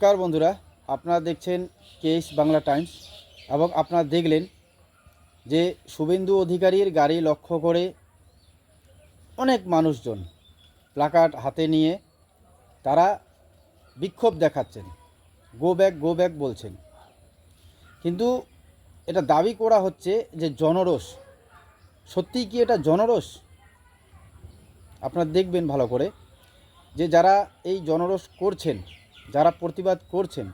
নমস্কার বন্ধুরা, আপনারা দেখছেন কেএস বাংলা টাইমস এবং আপনারা দেখলেন যে শুভেন্দু অধিকারীর গাড়ি লক্ষ্য করে অনেক মানুষজন প্লাকার্ড হাতে নিয়ে তারা বিক্ষোভ দেখাচ্ছেন গো ব্যাক গো ব্যাক বলছেন। কিন্তু এটা দাবি করা হচ্ছে যে জনরোষ, সত্যিই কি এটা জনরোষ? আপনারা দেখবেন ভালো করে যে যারা এই জনরোষ করছেন যারা প্রতিবাদ করছেন,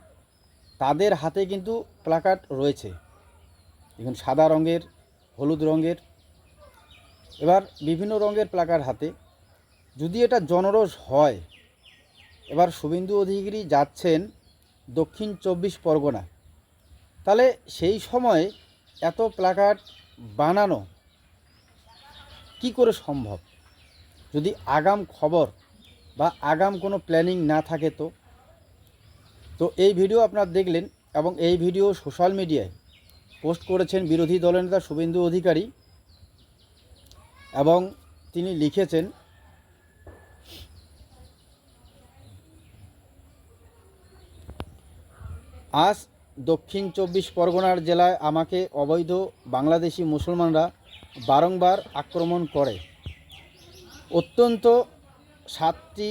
তাদের হাতে কিন্তু প্লাকার্ড রয়েছে। দেখুন, সাদা রঙের, হলুদ রঙের। এবার বিভিন্ন রঙের প্লাকার্ড হাতে। যদি এটা জনরোষ হয়, এবার শুভেন্দু অধিকারী যাচ্ছেন দক্ষিণ চব্বিশ পরগনা। তাহলে সেই সময়ে এত প্লাকার্ড বানানো কি করে সম্ভব? যদি আগাম খবর বা আগাম কোনো প্ল্যানিং না থাকে তো? তো এই ভিডিও আপনারা দেখলেন এবং এই ভিডিও সোশ্যাল মিডিয়ায় পোস্ট করেছেন বিরোধী দলনেতা শুভেন্দু অধিকারী এবং তিনি লিখেছেন, আজ দক্ষিণ চব্বিশ পরগনার জেলায় আমাকে অবৈধ বাংলাদেশি মুসলমানরা বারংবার আক্রমণ করে। অত্যন্ত সাতটি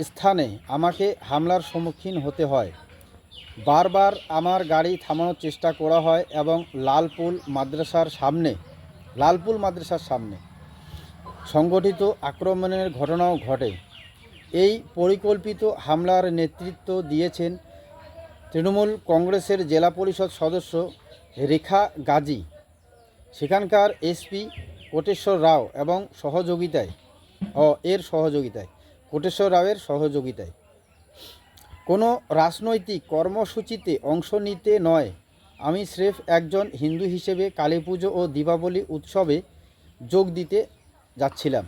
স্থানে আমাকে হামলার সম্মুখীন হতে হয়। বারবার আমার গাড়ি থামানোর চেষ্টা করা হয় এবং লালপুল মাদ্রাসার সামনে, লালপুল মাদ্রাসার সামনে সংগঠিত আক্রমণের ঘটনাও ঘটে। এই পরিকল্পিত হামলার নেতৃত্ব দিয়েছেন তৃণমূল কংগ্রেসের জেলা পরিষদ সদস্য রেখা গাজী। সেখানকার এসপি কোটেশ্বর রাও এবং সহযোগিতায় ও এর সহযোগিতায় কোটেশ্বর রাওয়ের সহযোগিতায়। কোনো রাজনৈতিক কর্মসূচিতে অংশ নিতে নয়। আমি স্রেফ একজন হিন্দু হিসেবে কালী পুজো ও দীপাবলি উৎসবে যোগ দিতে যাচ্ছিলাম।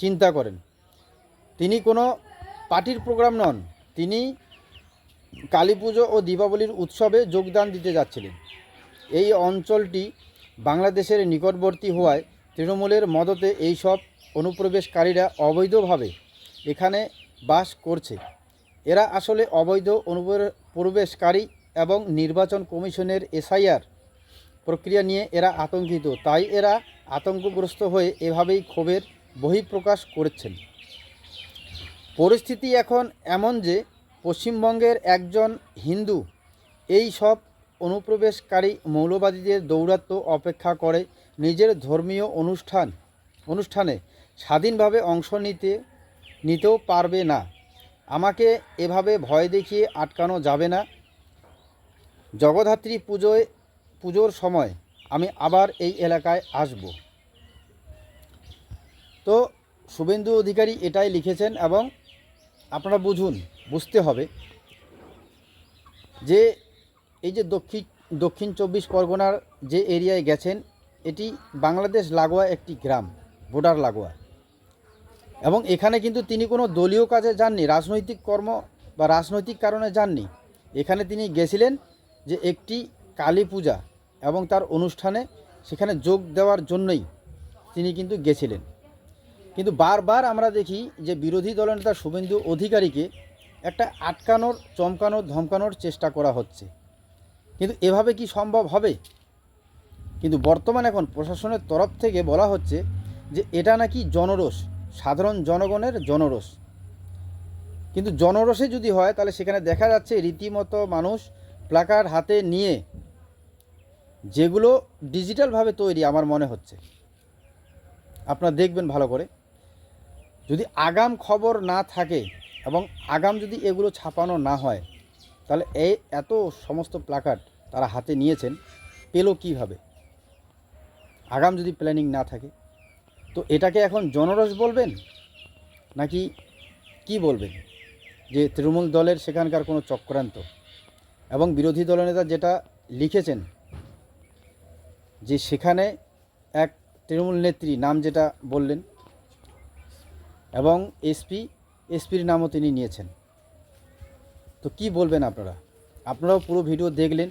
চিন্তা করেন, তিনি কোনো পার্টির প্রোগ্রাম নন, তিনি কালী পুজো ও দীপাবলির উৎসবে যোগদান দিতে যাচ্ছিলেন। এই অঞ্চলটি বাংলাদেশের নিকটবর্তী হওয়ায় তৃণমূলের মদতে এইসব অনুপ্রবেশকারীরা অবৈধভাবে এখানে বাস করছে। এরা আসলে অবৈধ অনুপ্রবেশকারী এবং নির্বাচন কমিশনের এসআইআর প্রক্রিয়া নিয়ে এরা আতঙ্কিত। তাই এরা আতঙ্কগ্রস্ত হয়ে এভাবেই ক্ষোভের বহিঃপ্রকাশ করছেন। পরিস্থিতি এখন এমন যে পশ্চিমবঙ্গের একজন হিন্দু এই সব অনুপ্রবেশকারী মৌলবাদীদের দৌরাত্ম অপেক্ষা করে নিজের ধর্মীয় অনুষ্ঠান অনুষ্ঠানে স্বাধীনভাবে অংশ নিতে নিতেও পারবে না। আমাকে এভাবে ভয় দেখিয়ে আটকানো যাবে না। জগদ্ধাত্রী পুজোয়, পুজোর সময় আমি আবার এই এলাকায় আসব। তো শুভেন্দু অধিকারী এটাই লিখেছেন এবং আপনারা বুঝুন, বুঝতে হবে যে এই যে দক্ষিণ দক্ষিণ চব্বিশ পরগনার যে এরিয়ায় গেছেন, এটি বাংলাদেশ লাগোয়া একটি গ্রাম বর্ডার লাগোয়া। এবং এখানে কিন্তু তিনি কোনো দলীয় কাজে যাননি, রাজনৈতিক কর্ম বা রাজনৈতিক কারণে যাননি। এখানে তিনি গেছিলেন যে একটি কালী পূজা এবং তার অনুষ্ঠানে সেখানে যোগ দেওয়ার জন্যই তিনি কিন্তু গেছিলেন। কিন্তু বারবার আমরা দেখি যে বিরোধী দলনেতা শুভেন্দু অধিকারীকে একটা আটকানোর, চমকানোর, ধমকানোর চেষ্টা করা হচ্ছে। কিন্তু এভাবে কি সম্ভব হবে? কিন্তু বর্তমান এখন প্রশাসনের তরফ থেকে বলা হচ্ছে যে এটা নাকি জনরোষ। সাধারণ জনগণের জনরোষ। কিন্তু জনরোষে যদি হয়, তাহলে সেখানে দেখা যাচ্ছে রীতিমতো মানুষ প্লাকার্ড হাতে নিয়ে যেগুলো ডিজিটালভাবে তৈরি আমার মনে হচ্ছে। আপনারা দেখবেন ভালো করে। যদি আগাম খবর না থাকে এবং আগাম যদি এগুলো ছাপানো না হয়, তাহলে এই এত সমস্ত প্লাকার্ড তারা হাতে নিয়েছেন, পেল কীভাবে? আগাম যদি প্ল্যানিং না থাকে তো এটাকে এখন জনরস বলবেন? নাকি কি বলবেন? যে তৃণমূল দলের সেখানকার কোনো চক্রান্ত এবং বিরোধী দলনেতা যেটা লিখেছেন যে সেখানে এক তৃণমূল নেত্রী নাম যেটা বললেন এবং এসপি, এসপির নামও তিনি নিয়েছেন। তো কি বলবেন আপনারা? আপনারাও পুরো ভিডিও দেখলেন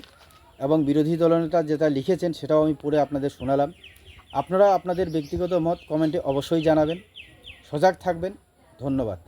এবং বিরোধী দলনেতা যেটা লিখেছেন সেটাও আমি পড়ে আপনাদের শোনালাম। আপনারা আপনাদের ব্যক্তিগত মত কমেন্টে অবশ্যই জানাবেন। সজাগ থাকবেন। ধন্যবাদ।